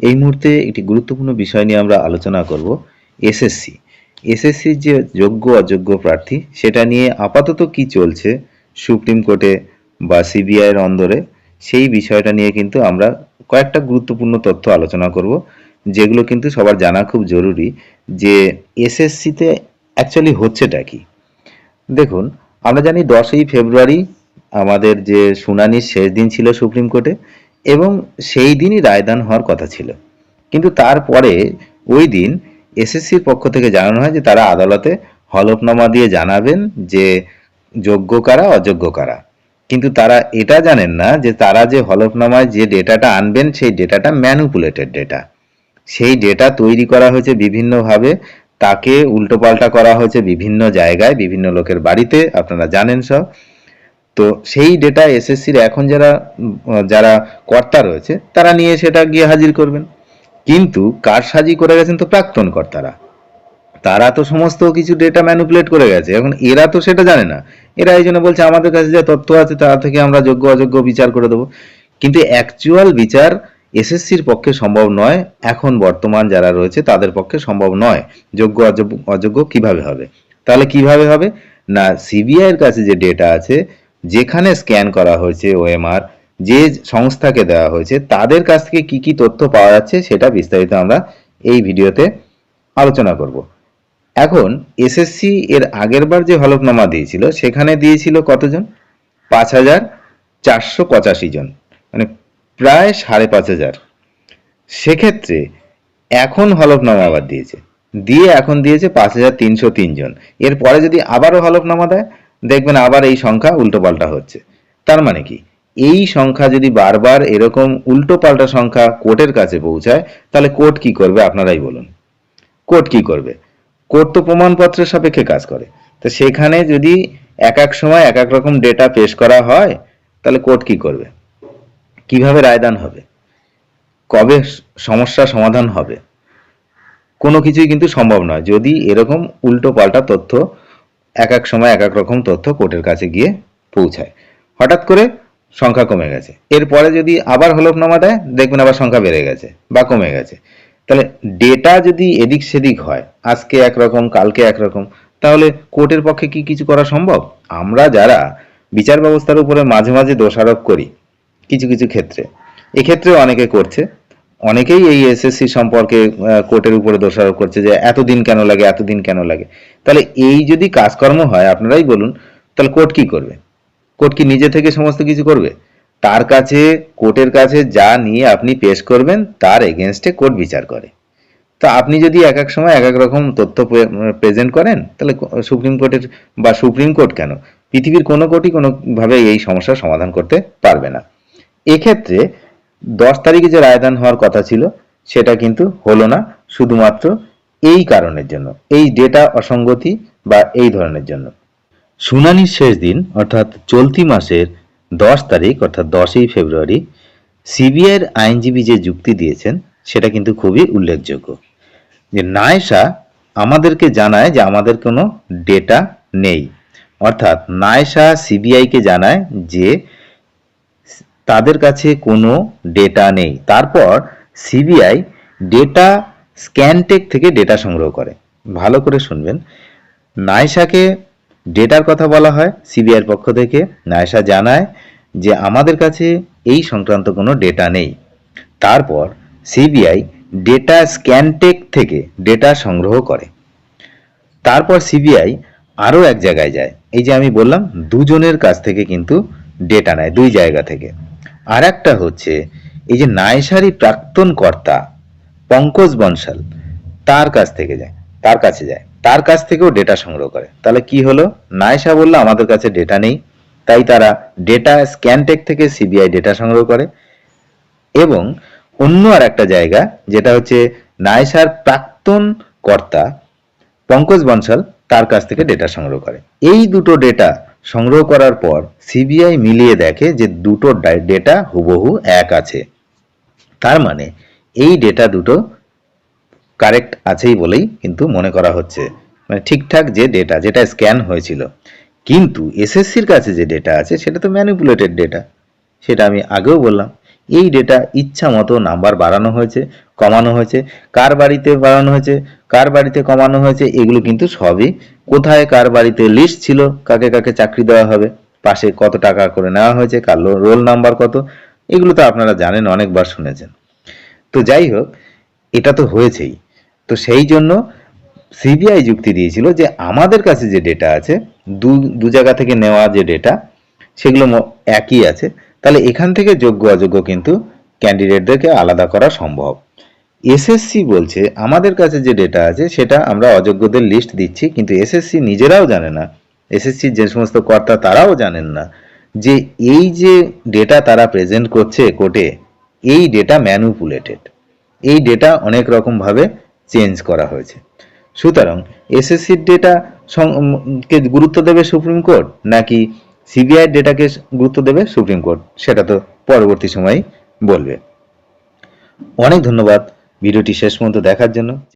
এই মুহূর্তে একটি গুরুত্বপূর্ণ বিষয় নিয়ে আমরা আলোচনা করব এসএসসি এসএসসির যে যোগ্য অযোগ্য প্রার্থী, সেটা নিয়ে আপাতত কি চলছে, সুপ্রিম কোর্টে বা সিবিআইয়ের অন্দরে, সেই বিষয়টা নিয়ে কিন্তু আমরা কয়েকটা গুরুত্বপূর্ণ তথ্য আলোচনা করব, যেগুলো কিন্তু সবার জানা খুব জরুরি যে এসএসসিতে অ্যাকচুয়ালি হচ্ছেটা কি। দেখুন, আমরা জানি দশই ফেব্রুয়ারি আমাদের যে শুনানির শেষ দিন ছিল সুপ্রিম কোর্টে সেই দিনই রায়দান হওয়ার কথা ছিল। কিন্তু তারপরে ওই দিন এসএসসির পক্ষ থেকে জানানো হয় যে তারা আদালতে হলফনামা দিয়ে জানাবেন যে যোগ্য কারা, অযোগ্য কারা। কিন্তু তারা এটা জানেন না যে তারা যে হলফনামায় যে ডেটাটা আনবেন সেই ডেটাটা ম্যানুপুলেটেড ডেটা। সেই ডেটা তৈরি করা হয়েছে বিভিন্নভাবে, তাকে উল্টোপাল্টা করা হয়েছে বিভিন্ন জায়গায়, বিভিন্ন লোকের বাড়িতে, আপনারা জানেন সব। তো সেই ডেটা এসএসসির এখন যারা যারা কর্তা রয়েছে, তারা নিয়ে সেটা গিয়ে হাজির করবেন। কিন্তু কারসাজি করে গেছেন তো প্রাক্তন কর্তারা। তারা তো সমস্ত কিছু ডেটা ম্যানুপুলেট করে গেছে। এখন এরা তো সেটা জানে না। এরা এই জন্য বলছে, আমাদের কাছে যা তথ্য আছে, তা থেকে আমরা যোগ্য, অযোগ্য বিচার করে দেবো। কিন্তু অ্যাকচুয়াল বিচার এসএসসির পক্ষে সম্ভব নয়। এখন বর্তমান যারা রয়েছে, তাদের পক্ষে সম্ভব নয়। যোগ্য, অযোগ্য অযোগ্য কীভাবে হবে? তাহলে কীভাবে হবে? না সিবিআইয়ের কাছে যে ডেটা আছে যেখানে স্ক্যান করা হয়েছে ওএমআর যে সংস্থাকে দেওয়া হয়েছে, তাদের কাছ থেকে কি কি তথ্য পাওয়া যাচ্ছে সেটা বিস্তারিত আমরা এই ভিডিওতে আলোচনা করব। এখন এসএসসি এর আগের বার যে হলফনামা দিয়েছিল, সেখানে দিয়েছিল কতজন? পাঁচ হাজার চারশো পঁচাশি জন মানে প্রায় সাড়ে পাঁচ হাজার। সেক্ষেত্রে এখন হলফনামা আবার দিয়েছে। দিয়ে এখন দিয়েছে পাঁচ হাজার তিনশো তিনজন এরপরে যদি আবারও হলফনামা দেয় দেখবেন আবার এই সংখ্যা উল্টোপাল্টা হচ্ছে। তার মানে কি? এই সংখ্যা যদি বারবার এরকম উল্টোপাল্টা সংখ্যা কোর্টের কাছে পৌঁছায়, তাহলে কোর্ট কি করবে? আপনারাই বলুন। কোর্ট কি করবে? কোর্ট তো প্রমাণপত্রের সাপেক্ষে কাজ করে। তো সেখানে যদি এক এক সময় এক এক রকম ডেটা পেশ করা হয়, তাহলে কোর্ট কি করবে? কীভাবে রায়দান হবে? কবে সমস্যা সমাধান হবে? কোনো কিছুই কিন্তু সম্ভব নয়। যদি এরকম উল্টো পাল্টা তথ্য এক এক সময় এক এক রকম তথ্য কোর্টের কাছে গিয়ে পৌঁছায়। হঠাৎ করে সংখ্যা কমে গেছে। এরপরে যদি আবার হলফনামা দেয়, দেখবেন আবার সংখ্যা বেড়ে গেছে বা কমে গেছে। তাহলে ডেটা যদি এদিক সেদিক হয়, আজকে একরকম কালকে একরকম তাহলে কোর্টের পক্ষে কি কিছু করা সম্ভব? আমরা যারা বিচার ব্যবস্থার উপরে মাঝে মাঝে দোষারোপ করি, কিছু কিছু ক্ষেত্রে। এক্ষেত্রেও অনেকে করছে। অনেকেই এই এসএসসি সম্পর্কে কোর্টের উপরে দোষারোপ করছে যে এতদিন কেন লাগে, এতদিন কেন লাগে। তাহলে এই যদি কাজকর্ম হয়, আপনারাই বলুন, তাহলে কোর্ট কি করবে? কোর্ট কি নিজে থেকে সমস্ত কিছু করবে? তার কাছে, কোর্টের কাছে যা নিয়ে আপনি পেশ করবেন, তার এগেনস্টে কোর্ট বিচার করে। তো আপনি যদি এক এক সময় এক এক রকম তথ্য প্রেজেন্ট করেন, তাহলে সুপ্রিম কোর্টের বা সুপ্রিম কোর্ট কেন? পৃথিবীর কোনো কোর্টই কোনোভাবে এই সমস্যার সমাধান করতে পারবে না। এক্ষেত্রে দশ তারিখে যে রায়দান হওয়ার কথা ছিল, সেটা কিন্তু হলো না, শুধুমাত্র এই কারণের জন্য, এই ডেটা অসঙ্গতি বা এই ধরনের জন্য। শুনানির শেষ দিন, অর্থাৎ চলতি মাসের দশ তারিখ, অর্থাৎ দশই ফেব্রুয়ারি সিবিআইয়ের আইনজীবী যে যুক্তি দিয়েছেন, সেটা কিন্তু খুবই উল্লেখযোগ্য। যে নায়সা আমাদেরকে জানায় যে আমাদের কোনো ডেটা নেই। অর্থাৎ নায়সা সিবিআইকে জানায় যে তাদের কাছে কোনো ডেটা নেই। তারপর সিবিআই ডেটা স্ক্যানটেক থেকে ডেটা সংগ্রহ করে। ভালো করে শুনবেন। নায়সাকে ডেটার কথা বলা হয় সিবিআইয়ের পক্ষ থেকে। নায়সা জানায় যে আমাদের কাছে এই সংক্রান্ত কোনো ডেটা নেই। তারপর সিবিআই ডেটা স্ক্যানটেক থেকে ডেটা সংগ্রহ করে। তারপর সিবিআই আরও এক জায়গায় যায়। এই যে আমি বললাম, দুজনের কাছ থেকে কিন্তু ডেটা নেয়, দুই জায়গা থেকে। আর একটা হচ্ছে, এই যে নায়সারি প্রাক্তন কর্তা পঙ্কজ বনশাল, তার কাছ থেকে যায়, তার কাছে যায়, তার কাছ থেকেও ডেটা সংগ্রহ করে। তাহলে কি হলো? নায়সা বলল, আমাদের কাছে ডেটা নেই। তাই তারা ডেটা স্ক্যানটেক থেকে সিবিআই ডেটা সংগ্রহ করে। এবং অন্য আর একটা জায়গা, যেটা হচ্ছে নায়সার প্রাক্তন কর্তা পঙ্কজ বনশাল, তার কাছ থেকে ডেটা সংগ্রহ করে। এই দুটো ডেটা সংগ্রহ করার পর সিবিআই মিলিয়ে দেখে যে দুটো ডেটা হুবহু এক আছে। তার মানে এই ডেটা দুটো কারেক্ট আছেই বলেই কিন্তু মনে করা হচ্ছে। মানে ঠিকঠাক যে ডেটা, যেটা স্ক্যান হয়েছিল। কিন্তু এসএসসির কাছে যে ডেটা আছে, সেটা তো ম্যানিপুলেটেড ডেটা। সেটা আমি আগেও বললাম। এই ডেটা ইচ্ছা মতো নাম্বার বাড়ানো হয়েছে, কমানো হয়েছে। কার বাড়িতে বাড়ানো হয়েছে, কার বাড়িতে কমানো হয়েছে, এগুলো কিন্তু সবই কোথায় কার বাড়িতে লিস্ট ছিল, কাকে কাকে চাকরি দেওয়া হবে, পাশে কত টাকা করে নেওয়া হয়েছে, কার রোল নাম্বার কত, এগুলো তো আপনারা জানেন, অনেকবার শুনেছেন। তো যাই হোক, এটা তো হয়েছেই। তো সেই জন্য সিবিআই যুক্তি দিয়েছিল যে আমাদের কাছে যে ডেটা আছে, দু দু জায়গা থেকে নেওয়া যে ডেটা সেগুলো একই আছে। তাহলে এখান থেকে যোগ্য অযোগ্য কিন্তু ক্যান্ডিডেটদেরকে আলাদা করা সম্ভব। এসএসসি বলছে, আমাদের কাছে যে ডেটা আছে, সেটা আমরা অযোগ্যদের লিস্ট দিচ্ছি, কিন্তু এসএসসি নিজেরাও জানে না। এসএসসি যে সমস্ত কর্তা, তারাও জানেন না যে এই যে ডেটা তারা প্রেজেন্ট করছে কোর্টে, এই ডেটা ম্যানুপুলেটেড এই ডেটা অনেক রকমভাবে চেঞ্জ করা হয়েছে। সুতরাং এসএসসির ডেটা কে গুরুত্ব দেবে সুপ্রিম কোর্ট নাকি সিবিআই ডেটাকে গুরুত্ব দেবে সুপ্রিম কোর্ট। সেটা তো পরবর্তী সময়ে বলবে। অনেক ধন্যবাদ। ভিডিওটি শেষ পর্যন্ত দেখার জন্য।